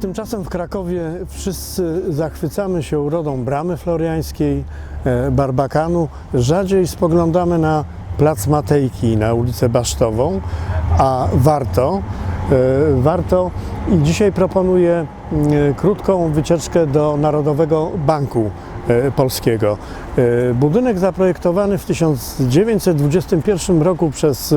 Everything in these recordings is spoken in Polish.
Tymczasem w Krakowie wszyscy zachwycamy się urodą Bramy Floriańskiej, e, Barbakanu. Rzadziej spoglądamy na Plac Matejki, na ulicę Basztową, a warto. e, Warto i dzisiaj proponuję krótką wycieczkę do Narodowego Banku e, Polskiego. Budynek zaprojektowany w 1921 roku przez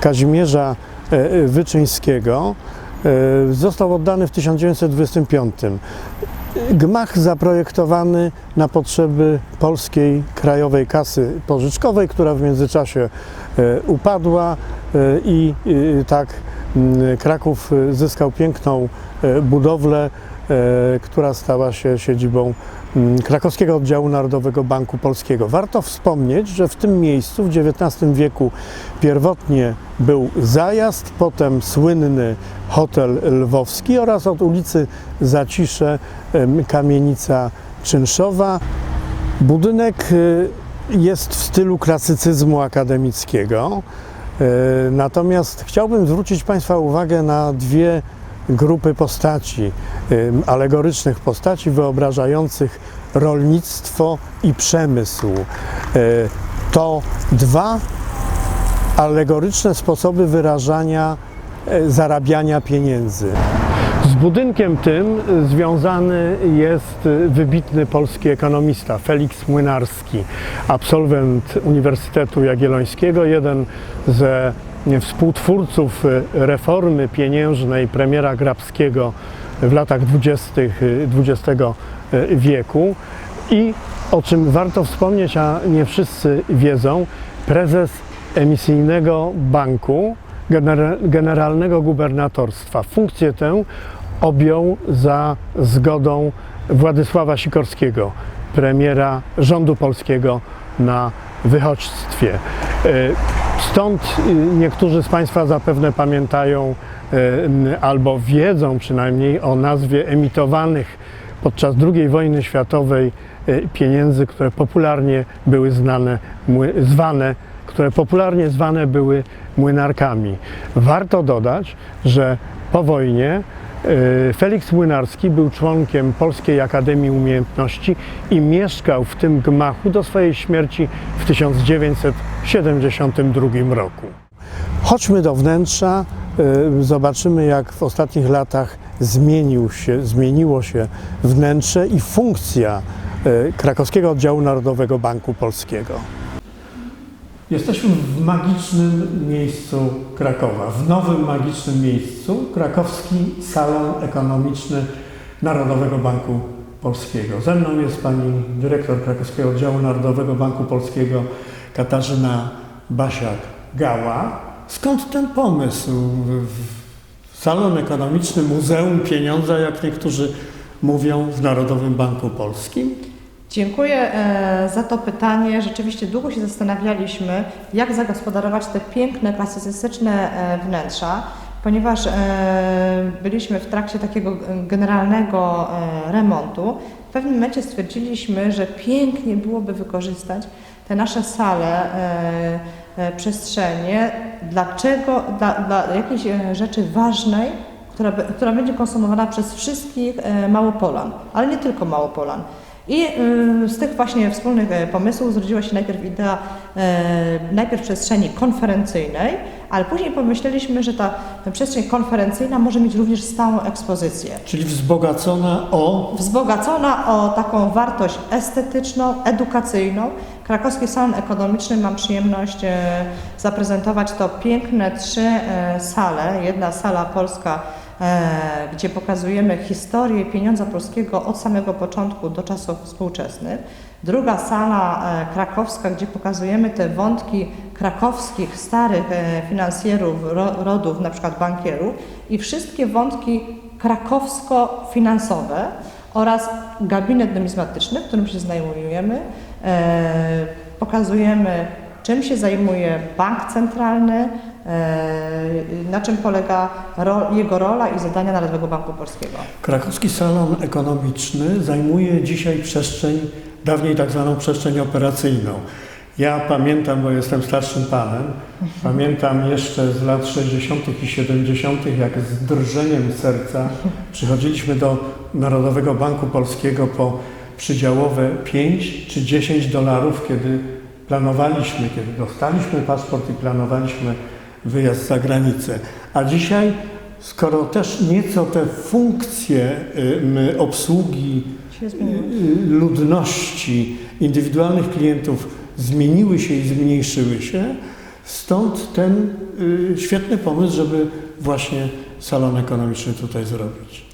Kazimierza Wyczyńskiego został oddany w 1925. Gmach zaprojektowany na potrzeby Polskiej Krajowej Kasy Pożyczkowej, która w międzyczasie e, upadła e, i e, tak Kraków e, zyskał piękną e, budowlę, e, która stała się siedzibą m, Krakowskiego Oddziału Narodowego Banku Polskiego. Warto wspomnieć, że w tym miejscu w XIX wieku pierwotnie był zajazd, potem słynny hotel lwowski oraz od ulicy Zacisze kamienica czynszowa. Budynek y, jest w stylu klasycyzmu akademickiego. E, Natomiast chciałbym zwrócić Państwa uwagę na dwie grupy postaci, em, alegorycznych postaci wyobrażających rolnictwo i przemysł. E, To dwa alegoryczne sposoby wyrażania e, zarabiania pieniędzy. Z budynkiem tym e, związany jest e, wybitny polski ekonomista Felix Młynarski, absolwent Uniwersytetu Jagiellońskiego, jeden ze współtwórców e, reformy pieniężnej premiera Grabskiego w latach XX wieku i o czym warto wspomnieć, a nie wszyscy wiedzą, prezes emisyjnego banku gener- generalnego gubernatorstwa. Funkcję tę objął za zgodą Władysława Sikorskiego, premiera rządu polskiego na wychodźstwie. E, Stąd y, niektórzy z Państwa zapewne pamiętają e, albo wiedzą przynajmniej o nazwie emitowanych podczas II wojny światowej e, pieniędzy, które popularnie były znane, zwane, które popularnie zwane były młynarkami. Warto dodać, że po wojnie e, Felix Młynarski był członkiem Polskiej Akademii Umiejętności i mieszkał w tym gmachu do swojej śmierci w 1972 roku. Chodźmy do wnętrza, y, zobaczymy jak w ostatnich latach zmienił się, zmieniło się wnętrze i funkcja y, Krakowskiego Oddziału Narodowego Banku Polskiego. Jesteśmy w magicznym miejscu Krakowa, w nowym magicznym miejscu, krakowski Salon Ekonomiczny Narodowego Banku Polskiego. Ze mną jest pani dyrektor Krakowskiego Oddziału Narodowego Banku Polskiego Katarzyna Basiak-Gała. Skąd ten pomysł? Salon Ekonomiczny, Muzeum Pieniądza, jak niektórzy mówią, w Narodowym Banku Polskim? Dziękuję e, za to pytanie. Rzeczywiście długo się zastanawialiśmy, jak zagospodarować te piękne, klasycystyczne e, wnętrza, ponieważ e, byliśmy w trakcie takiego generalnego remontu. W pewnym momencie stwierdziliśmy, że pięknie byłoby wykorzystać te nasze sale, przestrzenie, dlaczego, dla, dla jakiejś rzeczy ważnej, która, która będzie konsumowana przez wszystkich Małopolan, ale nie tylko Małopolan. I y, z tych właśnie wspólnych e, pomysłów zrodziła się najpierw idea e, najpierw przestrzeni konferencyjnej, ale później pomyśleliśmy, że ta przestrzeń konferencyjna może mieć również stałą ekspozycję. Czyli wzbogacona o Wzbogacona o taką wartość estetyczną, edukacyjną. Krakowski Salon Ekonomiczny mam przyjemność e, zaprezentować to piękne trzy sale. Jedna sala polska, gdzie pokazujemy historię pieniądza polskiego od samego początku do czasów współczesnych. Druga sala e, krakowska, gdzie pokazujemy te wątki krakowskich, starych e, finansjerów, ro, rodów, na przykład bankierów i wszystkie wątki krakowsko-finansowe oraz gabinet numizmatyczny, którym się zajmujemy. E, pokazujemy, czym się zajmuje bank centralny, e, na czym polega jego rola i zadania Narodowego Banku Polskiego. Krakowski Salon Ekonomiczny zajmuje dzisiaj przestrzeń, dawniej tak zwaną przestrzeń operacyjną. Ja pamiętam, bo jestem starszym panem, pamiętam jeszcze z lat 60. i 70., jak z drżeniem serca przychodziliśmy do Narodowego Banku Polskiego po przydziałowe 5 czy 10 dolarów, kiedy planowaliśmy, kiedy dostaliśmy paszport i planowaliśmy wyjazd za granicę. A dzisiaj, skoro też nieco te funkcje y, obsługi zmieniło. y, ludności, indywidualnych klientów zmieniły się i zmniejszyły się, stąd ten y, świetny pomysł, żeby właśnie salon ekonomiczny tutaj zrobić.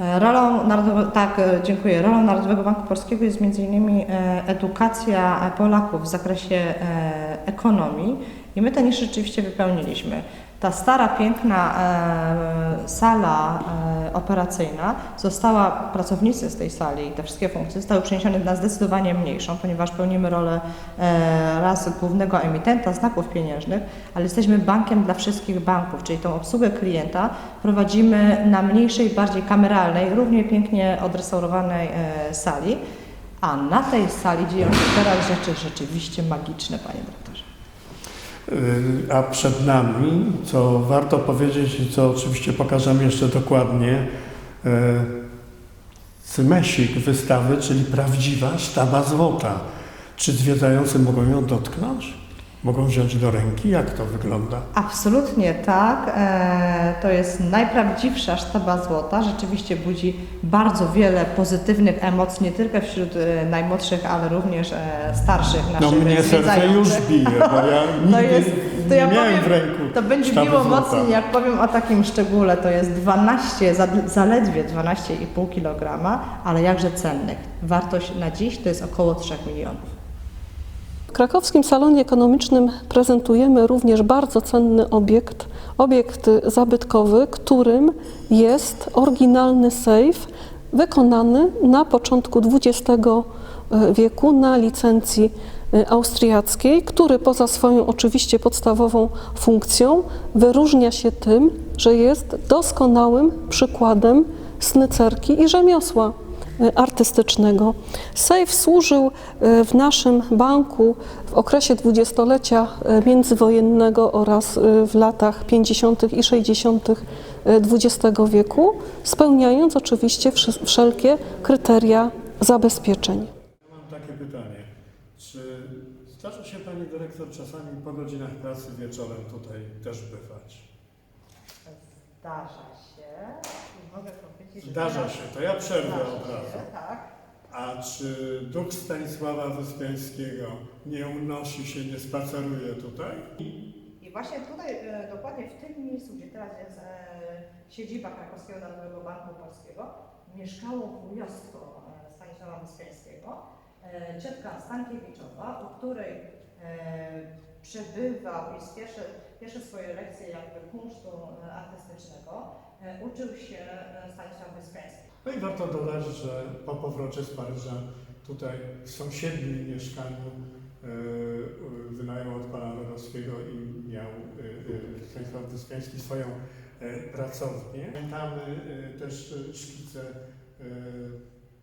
E, Rolą Narodowego, tak, e, dziękuję. Rolą Narodowego Banku Polskiego jest m.in. e, edukacja Polaków w zakresie ekonomii i my tę niszę rzeczywiście wypełniliśmy. Ta stara, piękna e, sala e, operacyjna została, pracownicy z tej sali i te wszystkie funkcje zostały przeniesione na zdecydowanie mniejszą, ponieważ pełnimy rolę e, raz głównego emitenta znaków pieniężnych, ale jesteśmy bankiem dla wszystkich banków, czyli tą obsługę klienta prowadzimy na mniejszej, bardziej kameralnej, równie pięknie odrestaurowanej e, sali, a na tej sali dzieją się teraz rzeczy rzeczywiście magiczne, panie dyrektorze. A przed nami, co warto powiedzieć i co oczywiście pokażemy jeszcze dokładnie, y, cymesik wystawy, czyli prawdziwa sztaba złota. Czy zwiedzający mogą ją dotknąć? Mogą wziąć do ręki? Jak to wygląda? Absolutnie tak. E, To jest najprawdziwsza sztaba złota. Rzeczywiście budzi bardzo wiele pozytywnych emocji, nie tylko wśród e, najmłodszych, ale również e, starszych No naszych mnie serce już bije, bo ja nigdy jest- to ja nie miałem powiem, w ręku To będzie biło złota. mocniej, jak powiem o takim szczególe. To jest 12, za- zaledwie 12,5 kg, ale jakże cennych. Wartość na dziś to jest około 3 milionów. W krakowskim salonie ekonomicznym prezentujemy również bardzo cenny obiekt, obiekt zabytkowy, którym jest oryginalny sejf wykonany na początku XX wieku na licencji y, austriackiej, który poza swoją oczywiście podstawową funkcją wyróżnia się tym, że jest doskonałym przykładem snycerki i rzemiosła artystycznego. Sejf służył y, w naszym banku w okresie dwudziestolecia y, międzywojennego oraz w latach 50. i 60. XX wieku, spełniając oczywiście wszelkie kryteria zabezpieczeń. Mam takie pytanie. Czy zdarza się Pani Dyrektor czasami po godzinach pracy wieczorem tutaj też bywać? Zdarza się. Mogę powiedzieć, że Zdarza się, to ja przerwę od razu. tak. A czy duch Stanisława Wyspiańskiego nie unosi się, nie spaceruje tutaj? I właśnie tutaj, e, dokładnie w tym miejscu, gdzie teraz jest e, siedziba Krakowskiego Narodowego Banku Polskiego, mieszkało wujostwo e, Stanisława Wyspiańskiego, e, ciotka Stankiewiczowa, u której e, przebywał i pierwsze, pierwsze swoje lekcje jakby kunsztu e, artystycznego uczył się e, Stanisław Wyspiański. No i warto dodać, że po powrocie z Paryża tutaj w sąsiednim mieszkaniu e, e, wynajął od pana Rodowskiego i miał e, e, Stanisław Wyspiański swoją e, pracownię. Pamiętamy e, też e, szkice e,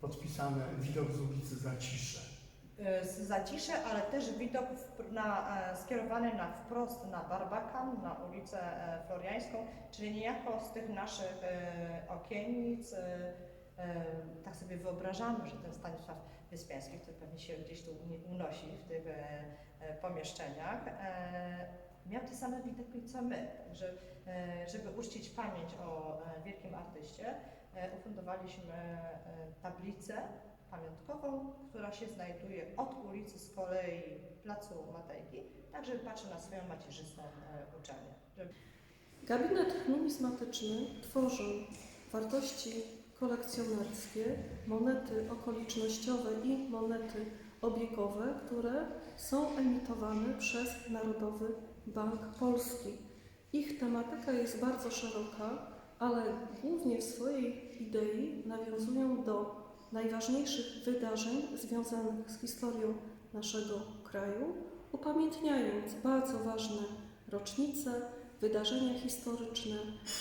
podpisane widok z ulicy Zacisze. E, z Zacisze, ale też widok na, e, skierowany na wprost na Barbakan, na ulicę e, Floriańską, czyli niejako z tych naszych okiennic, tak sobie wyobrażamy, że ten Stanisław Wyspiański, który pewnie się gdzieś tu unosi w tych pomieszczeniach, miał te same widoki co my. Także, żeby uczcić pamięć o wielkim artyście, ufundowaliśmy tablicę pamiątkową, która się znajduje od ulicy z kolei Placu Matejki, tak żeby patrzeć na swoją macierzystą e, uczelnię. Gabinet numizmatyczny tworzył wartości kolekcjonerskie, monety okolicznościowe i monety obiegowe, które są emitowane przez Narodowy Bank Polski. Ich tematyka jest bardzo szeroka, ale głównie w swojej idei nawiązują do najważniejszych wydarzeń związanych z historią naszego kraju, upamiętniając bardzo ważne rocznice, wydarzenia historyczne,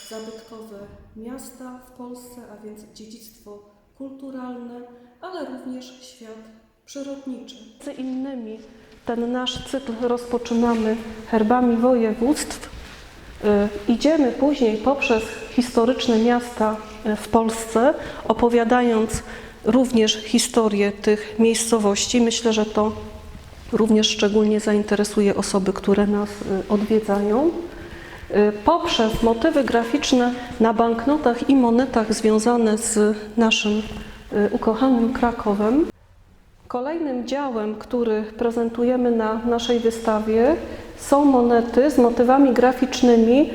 zabytkowe miasta w Polsce, a więc dziedzictwo kulturalne, ale również świat przyrodniczy. Między innymi ten nasz cykl rozpoczynamy herbami województw. Y, Idziemy później poprzez historyczne miasta w Polsce, opowiadając również historię tych miejscowości. Myślę, że to również szczególnie zainteresuje osoby, które nas y, odwiedzają. Y, Poprzez motywy graficzne na banknotach i monetach związane z naszym y, ukochanym Krakowem. Kolejnym działem, który prezentujemy na naszej wystawie, są monety z motywami graficznymi,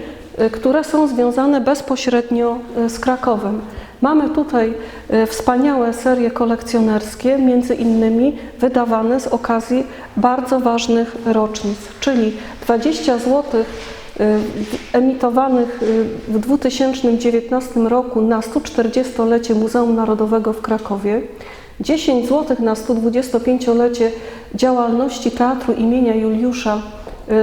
które są związane bezpośrednio z Krakowem. Mamy tutaj y, wspaniałe serie kolekcjonerskie, między innymi wydawane z okazji bardzo ważnych rocznic, czyli 20 zł emitowanych y, w 2019 roku na 140-lecie Muzeum Narodowego w Krakowie, 10 zł na 125-lecie działalności Teatru imienia Juliusza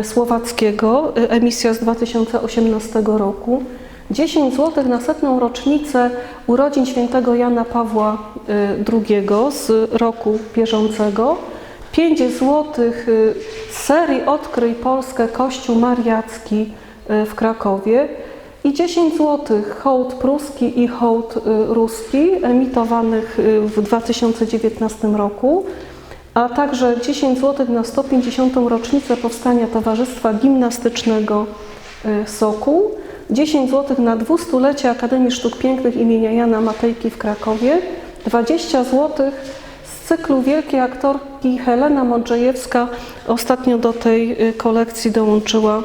Słowackiego, emisja z 2018 roku, 10 zł na setną rocznicę urodzin świętego Jana Pawła y, II z roku bieżącego, 5 zł z serii Odkryj Polskę Kościół Mariacki y, w Krakowie. I 10 zł hołd pruski i hołd y, ruski emitowanych y, w 2019 roku, a także 10 zł na 150. rocznicę powstania Towarzystwa Gimnastycznego y, Sokół, 10 zł na 200-lecie Akademii Sztuk Pięknych imienia Jana Matejki w Krakowie, 20 zł z cyklu Wielkiej aktorki Helena Mądrzejewska ostatnio do tej y, kolekcji dołączyła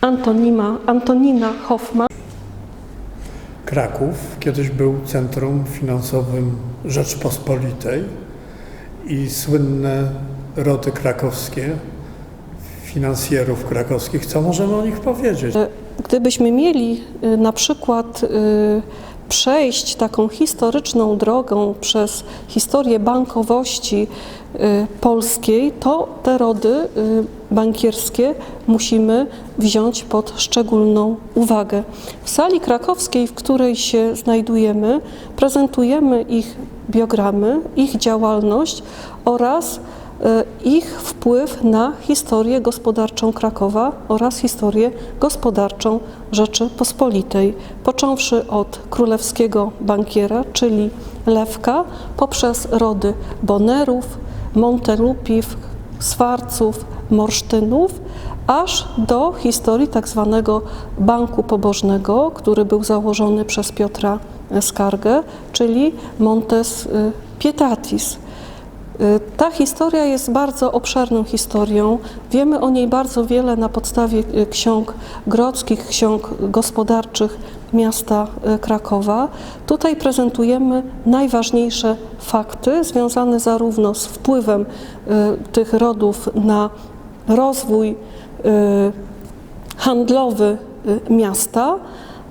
Antonima, Antonina Hoffman. Kraków kiedyś był centrum finansowym Rzeczpospolitej i słynne rody krakowskie, finansjerów krakowskich. Co możemy o nich powiedzieć? Gdybyśmy mieli y, na przykład y, przejść taką historyczną drogą przez historię bankowości y, polskiej, to te rody bankierskie musimy wziąć pod szczególną uwagę. W sali krakowskiej, w której się znajdujemy, prezentujemy ich biogramy, ich działalność oraz ich wpływ na historię gospodarczą Krakowa oraz historię gospodarczą Rzeczypospolitej, począwszy od królewskiego bankiera, czyli Lewka, poprzez rody Bonerów, Montelupich, Swarców, Morsztynów, aż do historii tak zwanego Banku Pobożnego, który był założony przez Piotra Skargę, czyli Montes y, Pietatis. Y, Ta historia jest bardzo obszerną historią. Wiemy o niej bardzo wiele na podstawie y, ksiąg grodzkich, ksiąg gospodarczych miasta y, Krakowa. Tutaj prezentujemy najważniejsze fakty związane zarówno z wpływem tych rodów na rozwój handlowy miasta,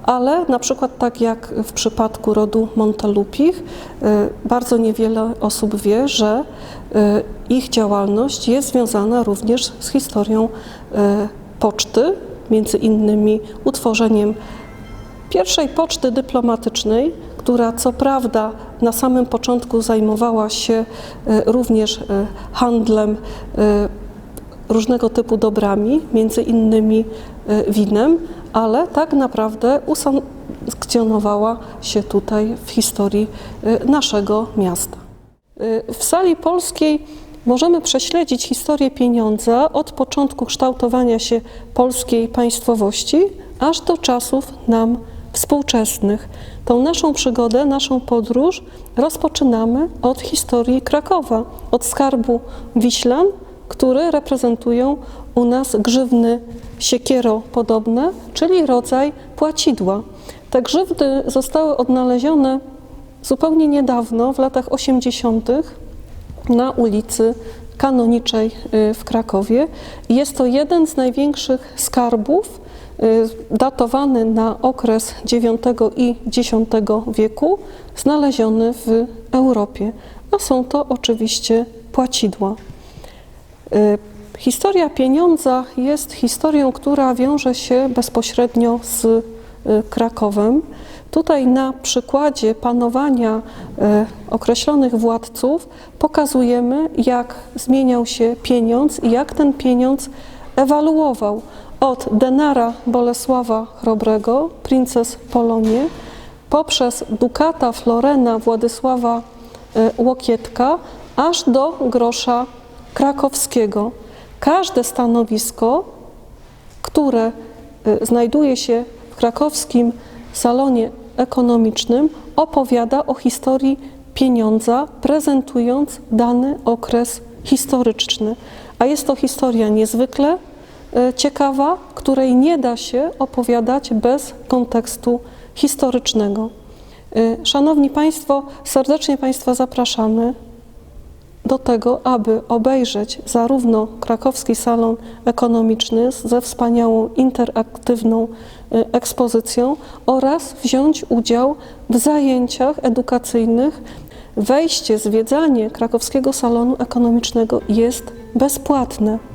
ale na przykład tak jak w przypadku rodu Montelupich, y, bardzo niewiele osób wie, że y, ich działalność jest związana również z historią y, poczty, między innymi utworzeniem pierwszej poczty dyplomatycznej, która co prawda na samym początku zajmowała się również handlem różnego typu dobrami, między innymi winem, ale tak naprawdę usankcjonowała się tutaj w historii y, naszego miasta. Y, W sali polskiej możemy prześledzić historię pieniądza od początku kształtowania się polskiej państwowości aż do czasów nam współczesnych. Tą naszą przygodę, naszą podróż rozpoczynamy od historii Krakowa, od skarbu Wiślan, które reprezentują u nas grzywny siekiero-podobne, czyli rodzaj płacidła. Te grzywny zostały odnalezione zupełnie niedawno, w latach 80. na ulicy Kanoniczej y, w Krakowie. Jest to jeden z największych skarbów, y, datowany na okres IX i X wieku, znaleziony w Europie. A są to oczywiście płacidła. Historia pieniądza jest historią, która wiąże się bezpośrednio z y, Krakowem. Tutaj na przykładzie panowania y, określonych władców pokazujemy, jak zmieniał się pieniądz i jak ten pieniądz ewaluował od denara Bolesława Chrobrego, princes Polonie, poprzez dukata Florena Władysława y, Łokietka, aż do grosza krakowskiego. Każde stanowisko, które y, znajduje się w krakowskim salonie ekonomicznym, opowiada o historii pieniądza, prezentując dany okres historyczny. A jest to historia niezwykle y, ciekawa, której nie da się opowiadać bez kontekstu historycznego. Y, Szanowni Państwo, serdecznie Państwa zapraszamy do tego, aby obejrzeć zarówno krakowski salon ekonomiczny ze wspaniałą interaktywną y, ekspozycją oraz wziąć udział w zajęciach edukacyjnych. Wejście, zwiedzanie krakowskiego salonu ekonomicznego jest bezpłatne.